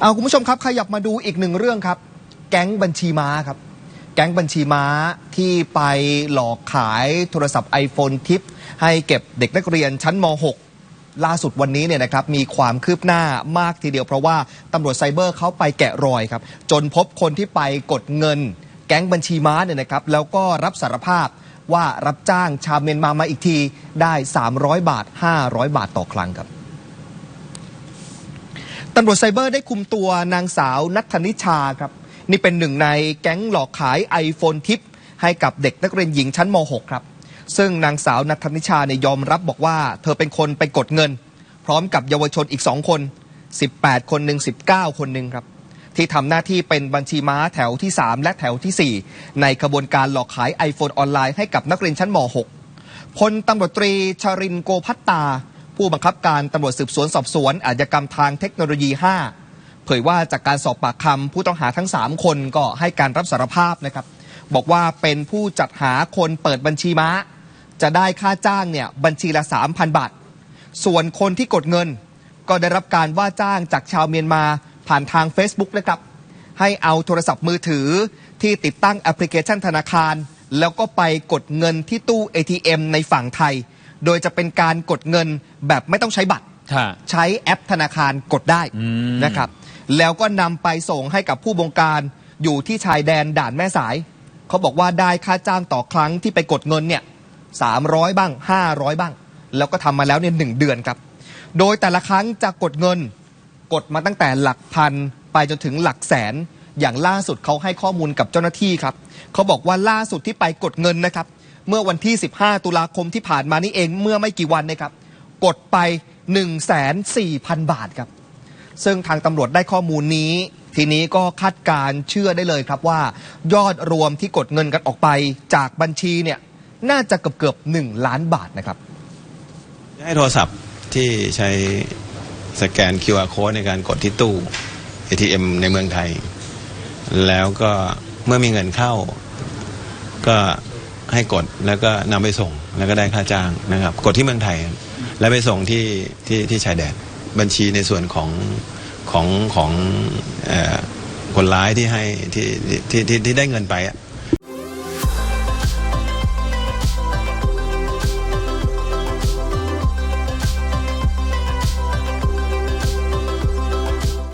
เอาคุณผู้ชมครับขยับมาดูอีกหนึ่งเรื่องครับ แก๊งบัญชีม้าครับ แก๊งบัญชีม้าที่ไปหลอกขายโทรศัพท์ iPhone ทิปให้เก็บเด็กนักเรียนชั้นม .6 ล่าสุดวันนี้เนี่ยนะครับมีความคืบหน้ามากทีเดียวเพราะว่าตำรวจไซเบอร์เขาไปแกะรอยครับ จนพบคนที่ไปกดเงิน แก๊งบัญชีม้าเนี่ยนะครับ แล้วก็รับสารภาพว่ารับจ้างชาวเมียนมามาอีกทีได้ 300 บาท 500 บาทต่อครั้งครับ ตำรวจไซเบอร์ได้คุมตัวนางสาวนัทธนิชาครับ นี่เป็นหนึ่งในแก๊งหลอกขาย iPhone ทิปให้กับเด็กนักเรียนหญิงชั้นม .6 ครับ ซึ่งนางสาวนัทธนิชาเนี่ยยอมรับบอกว่าเธอเป็นคนไปกดเงิน พร้อมกับเยาวชนอีก2คน 18 คนหนึ่ง19 คนหนึ่งครับ ที่ทำหน้าที่เป็นบัญชีม้าแถวที่ 3 และแถวทีสี่ 4 ในขบวนการหลอกขาย iPhone ออนไลน์ให้กับนักเรียนชั้นม .6 พลตำรวจตรีชรินโกพัตตา ผู้บังคับการตำรวจสืบสวนสอบสวนอาชญากรรมทางเทคโนโลยี 5 เผยว่าจากการสอบปากคำผู้ต้องหาทั้ง 3 คนก็ให้การรับสารภาพนะครับ บอกว่าเป็นผู้จัดหาคนเปิดบัญชีม้า จะได้ค่าจ้างเนี่ยบัญชีละ 3,000 บาท ส่วนคนที่กดเงิน ก็ได้รับการว่าจ้างจากชาวเมียนมาผ่านทาง Facebook นะครับ ให้เอาโทรศัพท์มือถือที่ติดตั้งแอปพลิเคชันธนาคาร แล้วก็ไปกดเงินที่ตู้ ATM ในฝั่งไทย โดยจะเป็นการกดเงินแบบไม่ต้องใช้บัตร ค่ะ ใช้แอปธนาคารกดได้อืม นะครับ แล้วก็นำไปส่งให้กับผู้บงการอยู่ที่ชายแดนด่านแม่สาย เขาบอกว่าได้ค่าจ้างต่อครั้งที่ไปกดเงินเนี่ย300บ้าง500บ้าง แล้วก็ทำมาแล้วเนี่ยหนึ่งเดือนครับ โดยแต่ละครั้งจะกดเงิน กดมาตั้งแต่หลักพันไปจนถึงหลักแสน อย่างล่าสุดเขาให้ข้อมูลกับเจ้าหน้าที่ครับ เขาบอกว่าล่าสุดที่ไปกดเงินนะครับ เมื่อวันที่ 15 ตุลาคมที่ผ่านมานี่เองเมื่อไม่กี่วันนะครับ กดไป 1 4 0 0 0 0 บาทครับ ซึ่งทางตำรวจได้ข้อมูลนี้ ทีนี้ก็คาดการเชื่อได้เลยครับว่า ยอดรวมที่กดเงินกันออกไปจากบัญชีเนี่ยน่าจะเกือบเกือบๆ1ล้านบาทนะครับ ให้โทรศัพท์ที่ใช้สแกน QR code ในการกดที่ตู้ ATM ในเมืองไทย แล้วก็เมื่อมีเงินเข้า ก็ ให้กดแล้วก็นำไปส่งแล้วก็ได้ค่าจ้างนะครับ กดที่เมืองไทย แล้วไปส่งที่ที่ที่ชายแดนบัญชีในส่วนของของของอคนร้ายที่ให้ที่ที่ที่ที่ได้เงินไปอะ